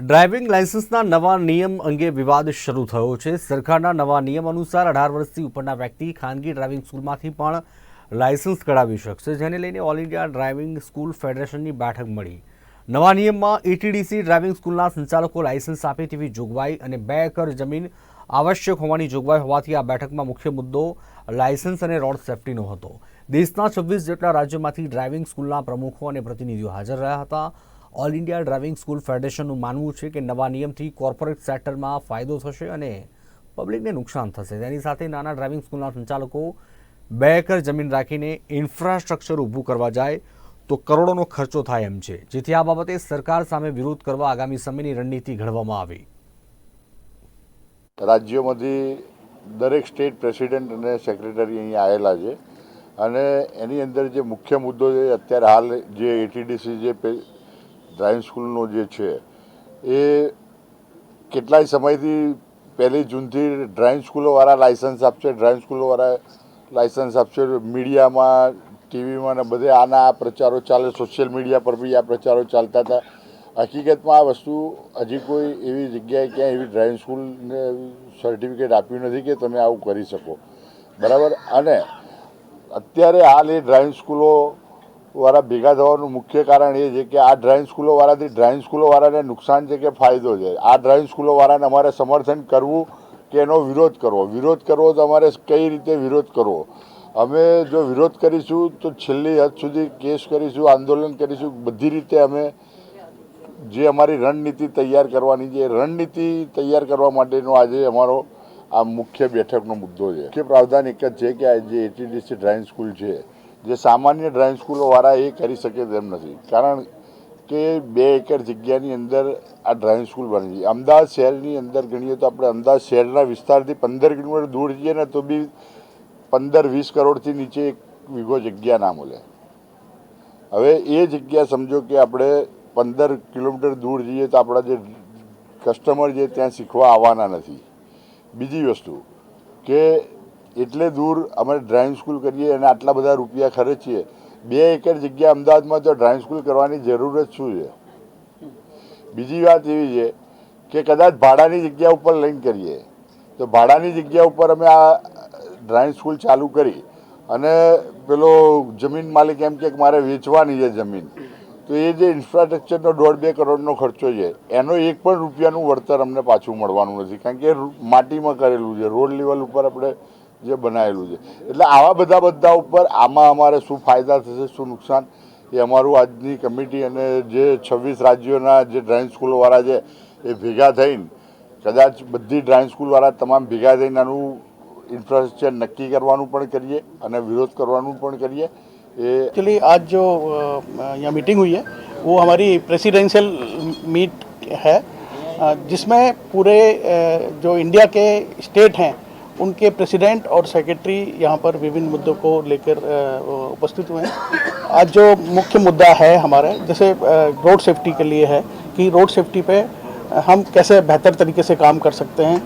Driving લાયસન્સના નવા નિયમ અંગે વિવાદ શરૂ થયો છે. સરકારના નવા નિયમ અનુસાર અઢાર વર્ષથી ઉપરના વ્યક્તિ ખાનગી ડ્રાઇવિંગ સ્કૂલમાંથી પણ લાયસન્સ કઢાવી શકશે, જેને લઈને ઓલ ઇન્ડિયા ડ્રાઇવિંગ સ્કૂલ ફેડરેશનની બેઠક મળી. નવા નિયમમાં એટીડીસી ડ્રાઇવિંગ સ્કૂલના સંચાલકો લાયસન્સ આપે તેવી જોગવાઈ અને બે એકર જમીન આવશ્યક હોવાની જોગવાઈ હોવાથી આ બેઠકમાં મુખ્ય મુદ્દો લાયસન્સ અને રોડ સેફટીનો હતો. દેશના છવ્વીસ જેટલા રાજ્યોમાંથી ડ્રાઇવિંગ સ્કૂલના પ્રમુખો અને પ્રતિનિધિઓ હાજર રહ્યા હતા. ઓલ ઇન્ડિયા ડ્રાઇવિંગ સ્કૂલ ફેડરેશનનું માનવું છે કે નવા નિયમથી કોર્પોરેટ સેક્ટરમાં ફાયદો થશે અને પબ્લિકને નુકસાન થશે. તેની સાથે નાના ડ્રાઇવિંગ સ્કૂલના સંચાલકો બે એકર જમીન રાખીને ઇન્ફ્રાસ્ટ્રક્ચર ઊભું કરવા જાય તો કરોડોનો ખર્ચો થાય એમ છે. જેથી આ બાબતે સરકાર સામે વિરોધ કરવા આગામી સમયની રણનીતિ ઘડવામાં આવી. રાજ્યોમાંથી દરેક સ્ટેટ પ્રેસિડેન્ટ અને સેક્રેટરી અહીં આવેલા છે. અને એની અંદર જે મુખ્ય મુદ્દો છે, અત્યારે હાલ જે એટીડીસી જે ડ્રાઇવિંગ સ્કૂલનો જે છે, એ કેટલાય સમયથી પહેલી જૂનથી ડ્રાઇવિંગ સ્કૂલોવાળા લાઇસન્સ આપશે. ડ્રાઇવિંગ સ્કૂલોવાળા લાઇસન્સ આપશે. મીડિયામાં ટીવીમાં ને બધે આના આ પ્રચારો ચાલે. સોશિયલ મીડિયા પર બી આ પ્રચારો ચાલતા હતા. હકીકતમાં આ વસ્તુ હજી કોઈ એવી જગ્યાએ ક્યાંય એવી ડ્રાઇવિંગ સ્કૂલને સર્ટિફિકેટ આપ્યું નથી કે તમે આવું કરી શકો. બરાબર? અને અત્યારે હાલ એ ડ્રાઇવિંગ સ્કૂલો વાળા ભેગા થવાનું મુખ્ય કારણ એ છે કે આ ડ્રાઇવિંગ સ્કૂલો વાળાથી ડ્રાઇવિંગ સ્કૂલો વાળાને નુકસાન છે કે ફાયદો છે? આ ડ્રાઇવિંગ સ્કૂલો વાળાને અમારે સમર્થન કરવું કે એનો વિરોધ કરવો? વિરોધ કરવો તો અમારે કઈ રીતે વિરોધ કરવો? અમે જો વિરોધ કરીશું તો છેલ્લી હદ સુધી કેસ કરીશું, આંદોલન કરીશું, બધી રીતે અમે જે અમારી રણનીતિ તૈયાર કરવાની છે રણનીતિ તૈયાર કરવા માટેનો આજે અમારો આ મુખ્ય બેઠકનો મુદ્દો છે. મુખ્ય પ્રાવધાન એક જ છે કે આ જે એટીડીસી ડ્રાઇવિંગ સ્કૂલ છે જે સામાન્ય ડ્રાઇવિંગ સ્કૂલોવાળા એ કરી શકે તેમ નથી. કારણ કે બે એકર જગ્યાની અંદર આ ડ્રાઇવિંગ સ્કૂલ બની છે. અમદાવાદ શહેરની અંદર ગણીએ તો આપણે અમદાવાદ શહેરના વિસ્તારથી પંદર કિલોમીટર દૂર જઈએ ને તો બી પંદર વીસ કરોડથી નીચે એક વીઘો જગ્યા ના મળે. હવે એ જગ્યા સમજો કે આપણે પંદર કિલોમીટર દૂર જઈએ તો આપણા જે કસ્ટમર જે ત્યાં શીખવા આવવાના નથી. બીજી વસ્તુ કે એટલે દૂર અમે ડ્રાઇવિંગ સ્કૂલ કરીએ અને આટલા બધા રૂપિયા ખર્ચીએ. બે એકર જગ્યા અમદાવાદમાં તો ડ્રાઇવિંગ સ્કૂલ કરવાની જરૂરત શું છે? બીજી વાત એવી છે કે કદાચ ભાડાની જગ્યા ઉપર લઈને કરીએ. તો ભાડાની જગ્યા ઉપર અમે આ ડ્રાઇવિંગ સ્કૂલ ચાલુ કરી અને પેલો જમીન માલિક એમ કે મારે વેચવાની છે જમીન. તો એ જે ઇન્ફ્રાસ્ટ્રક્ચરનો દોઢ બે કરોડનો ખર્ચો છે, એનો એક પણ રૂપિયાનું વળતર અમને પાછું મળવાનું નથી. કારણ કે માટીમાં કરેલું છે. રોડ લેવલ ઉપર આપણે જે બનાવેલું છે એટલે આવા બધા બધા ઉપર આમાં અમારે શું ફાયદા થશે શું નુકસાન એ અમારું આજની કમિટી અને જે છવ્વીસ રાજ્યોના જે ડ્રાઇવિંગ સ્કૂલોવાળા છે એ ભેગા થઈને કદાચ બધી ડ્રાઇવિંગ સ્કૂલવાળા તમામ ભેગા થઈને આનું ઇન્ફ્રાસ્ટ્રક્ચર નક્કી કરવાનું પણ કરીએ અને વિરોધ કરવાનું પણ કરીએ એ एक्चुअली आज जो अ, यहाँ मीटिंग हुई है वो हमारी प्रेसिडेंशियल मीट है अ, जिसमें पूरे अ, जो इंडिया के स्टेट हैं उनके प्रेसिडेंट और सेक्रेटरी यहाँ पर विभिन्न मुद्दों को लेकर उपस्थित हुए हैं। आज जो मुख्य मुद्दा है हमारा, जैसे रोड सेफ्टी के लिए है कि रोड सेफ्टी पे हम कैसे बेहतर तरीके से काम कर सकते हैं,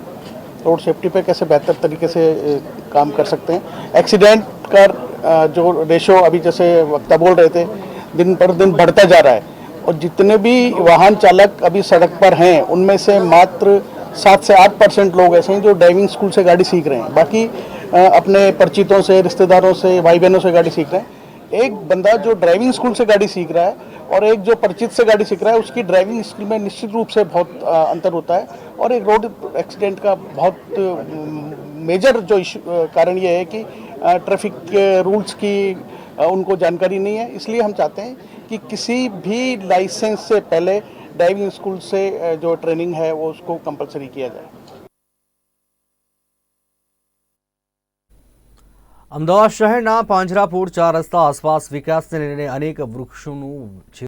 रोड सेफ्टी पे कैसे बेहतर तरीके से काम कर सकते हैं। एक्सीडेंट का जो रेशो अभी जैसे वक्ता बोल रहे थे, दिन पर दिन बढ़ता जा रहा है। और जितने भी वाहन चालक अभी सड़क पर हैं, उनमें से मात्र सात से आठ परसेंट लोग ऐसे हैं जो ड्राइविंग स्कूल से गाड़ी सीख रहे हैं। बाकी अपने परिचितों से, रिश्तेदारों से भाई बहनों से गाड़ी सीख रहे हैं। एक बंदा जो ड्राइविंग स्कूल से गाड़ी सीख रहा है और एक जो परिचित से गाड़ी सीख रहा है, उसकी ड्राइविंग स्किल में निश्चित रूप से बहुत अंतर होता है और एक रोड एक्सीडेंट का बहुत मेजर जो कारण ये है कि ट्रैफ़िक रूल्स की उनको जानकारी नहीं है। इसलिए हम चाहते हैं कि किसी भी लाइसेंस से पहले ड्राइविंग स्कूल से अ, जो ट्रेनिंग है वो उसको कंपलसरी किया जाए અમદાવાદ શહેરના પાંજરાપોળ ચાર રસ્તા આસપાસ વિકાસને લઈને અનેક વૃક્ષોનું